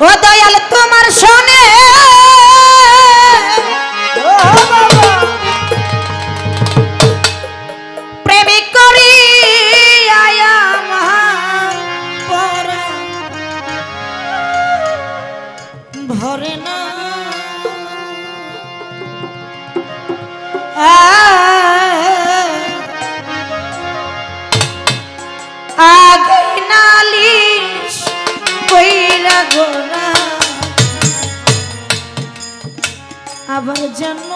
ও দয়াল তোমার শোনে। ভরে না। আগে নালিশ কইরা গো আবার জন্ম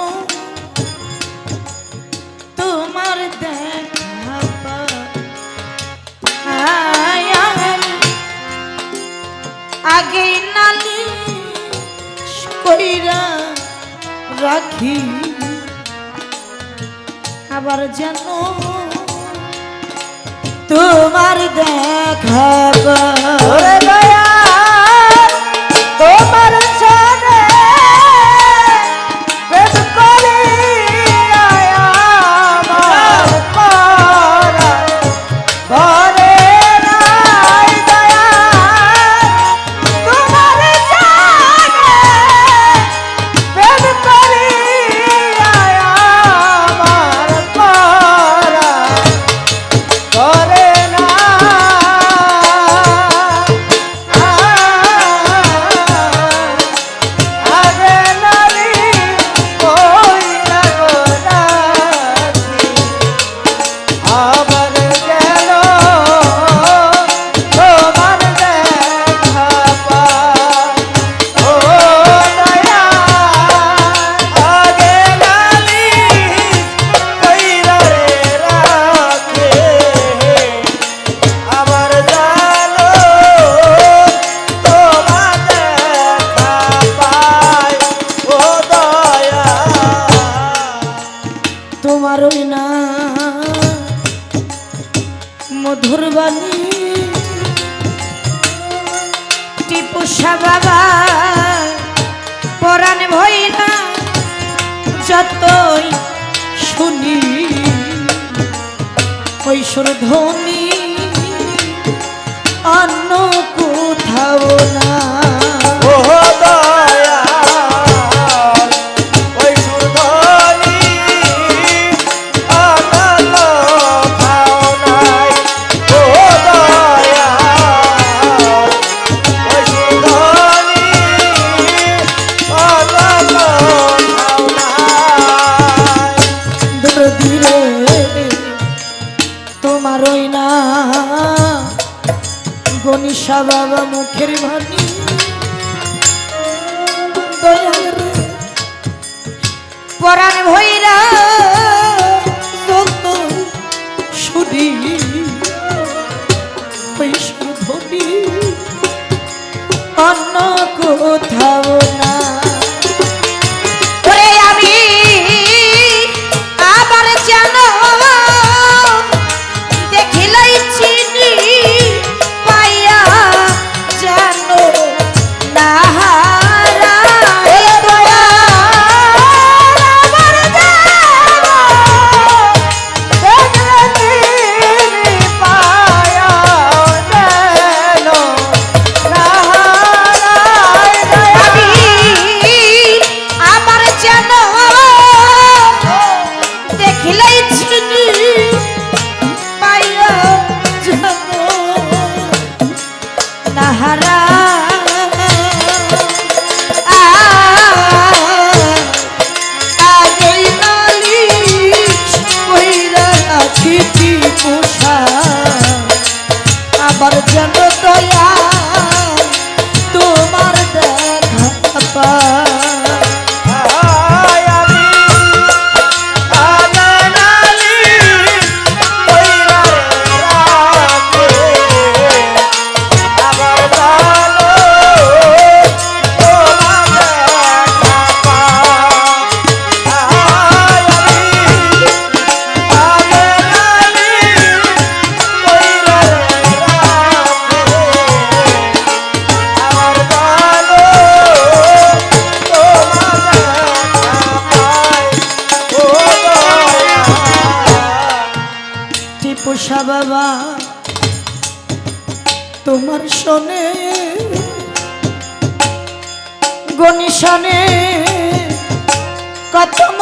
তোমার দেখা আগে নালি কইরা রাখি। আবার জন্ম তোমার দেখা নাই শুনি। কৈশোর ধ্বনি অন্য কোথাও না।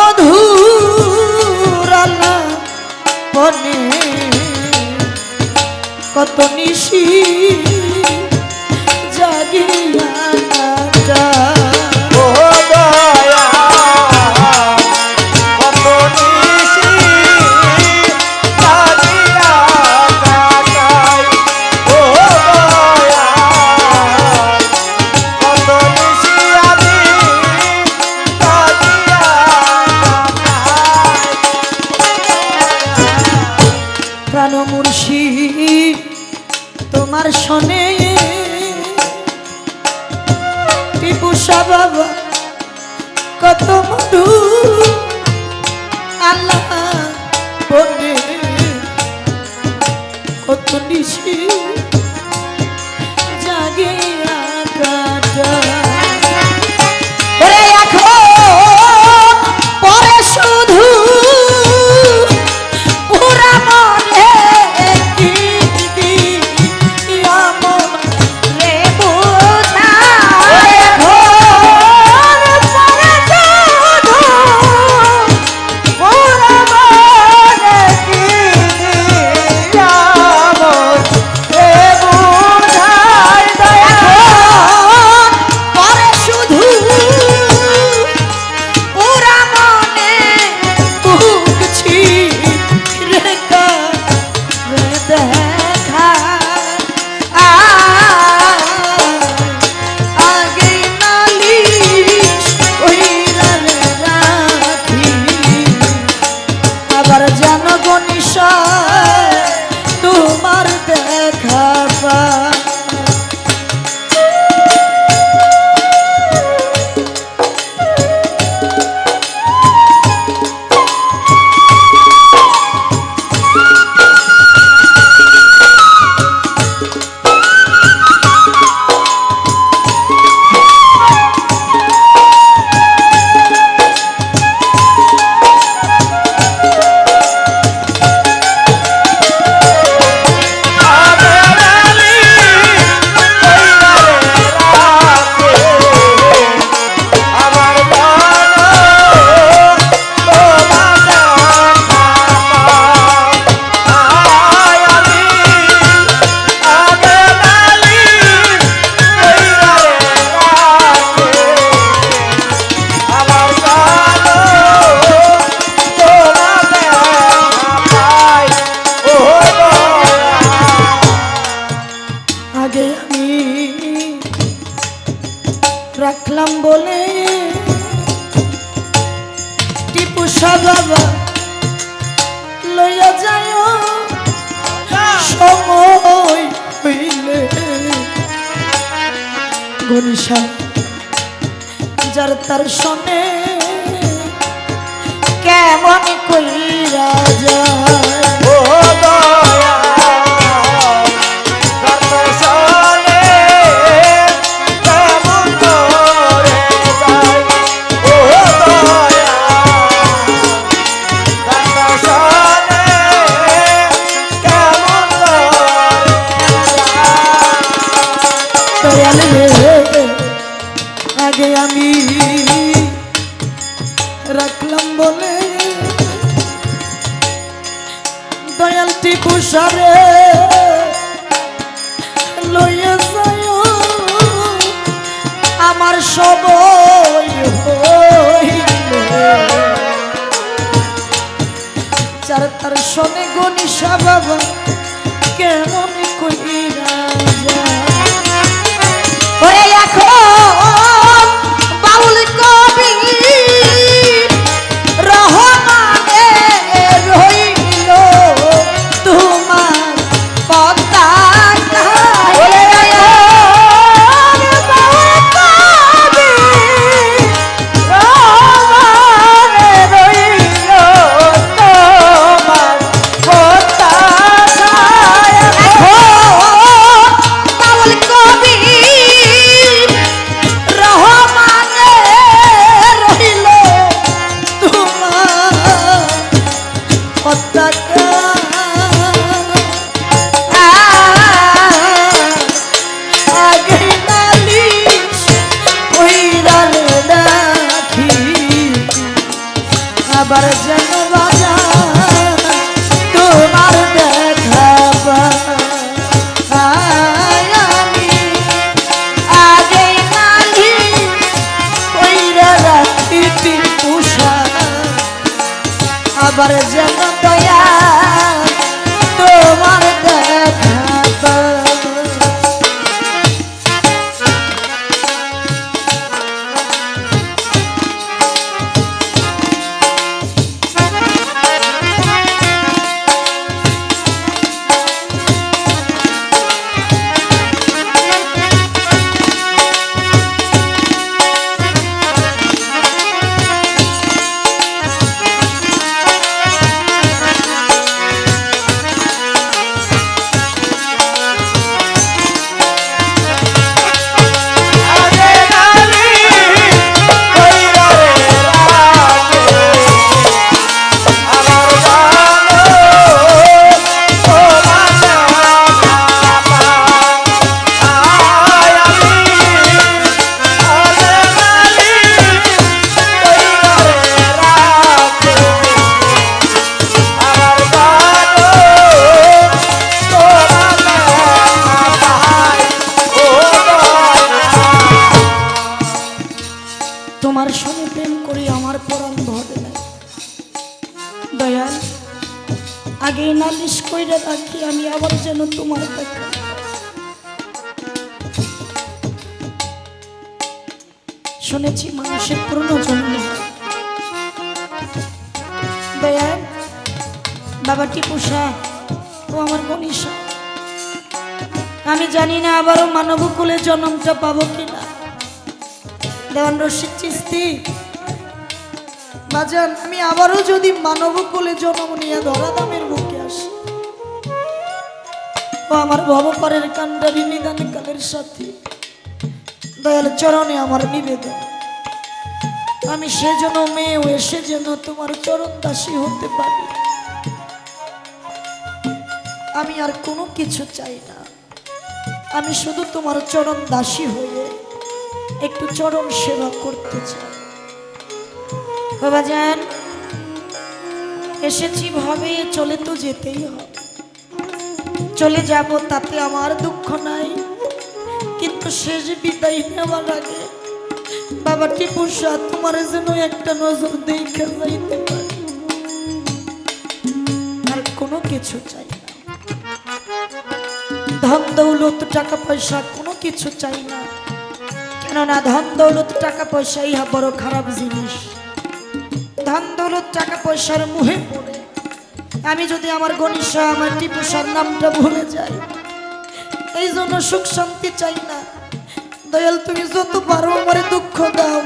মধুর আলা কত নিশি আমার শোনে। টিপুষা বাবা কত মধু। আল্লাহ কত নিশি। বাবা যায় সময় হইলে গনিষা যার তার সনে কেমন কইরা যায়। আমার সব তার সনে গনিসা বাবা কেমন কইরা যায়। এখন বাবা টিপুষা ও আমার মনীষা। আমি জানি না আবারও মানব কুলে জন্মটা পাবো কিনা। দেওয়ান রশিদ চিস্তি। বাজান, আমি আবারও যদি মানব কুলে জন্ম নিয়ে ধরা দামের বুকে আসি, ও আমার ভবপারের কান্ডারি নিদান কালের সাথে, দয়াল চরণে আমার নিবেদন। আমি সেজন্য মেয়ে এসে যেন তোমার চরণ দাসী হতে পারি। আমি আর কোনো কিছু চাই না। আমি শুধু তোমার চরণ দাসী হয়ে একটু চরণ সেবা করতে চাই। বাবা যান এসেছি ভাবে চলে তো যেতেই হবে। চলে যাব তাতে আমার দুঃখ নাই। কিন্তু শেষ বিদায় নেওয়ার আগে বাবা টিপুষা তোমার যেন একটা নজর দেখে যাইতে পারে। আর কোনো কিছু চাই ধন দৌলত টাকা পয়সা কোনো কিছু চাই না। কেননা ধন দৌলত টাকা পয়সা ইহা বড় খারাপ জিনিস। ধন দৌলত টাকা পয়সার মুহে পড়ে। আমি যদি আমার গণিসা আমার টিপুষার নামটা ভুলে যাই এই জন্য সুখ শান্তি চাই না। দয়াল তুমি যত পারো আমার দুঃখ দাও।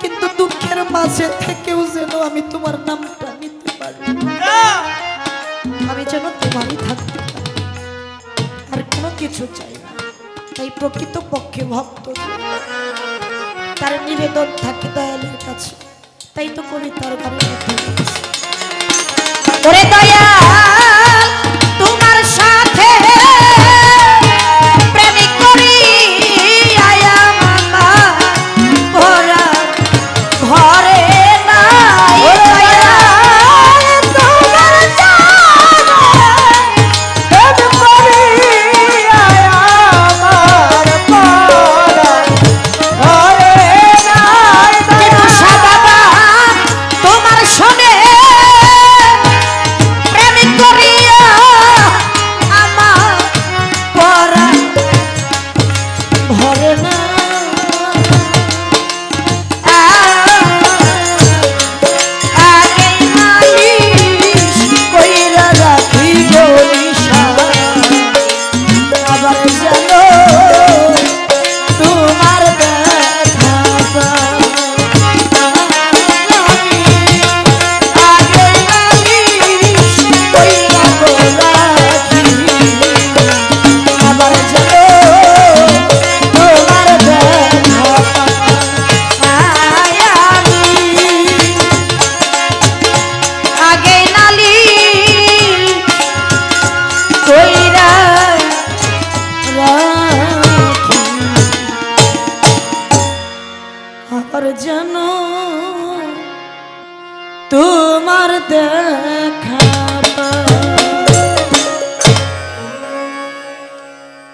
কিন্তু দুঃখের মাঝে থেকেও যেন আমি তোমার নামটা নিতে পারি। আমি যেন তোমারই কোনো কিছু চাই না। তাই প্রকৃত পক্ষে ভক্ত তার নিবেদন থাকে দয়ালের কাছে। তাই তো কবিতার তার ঘরে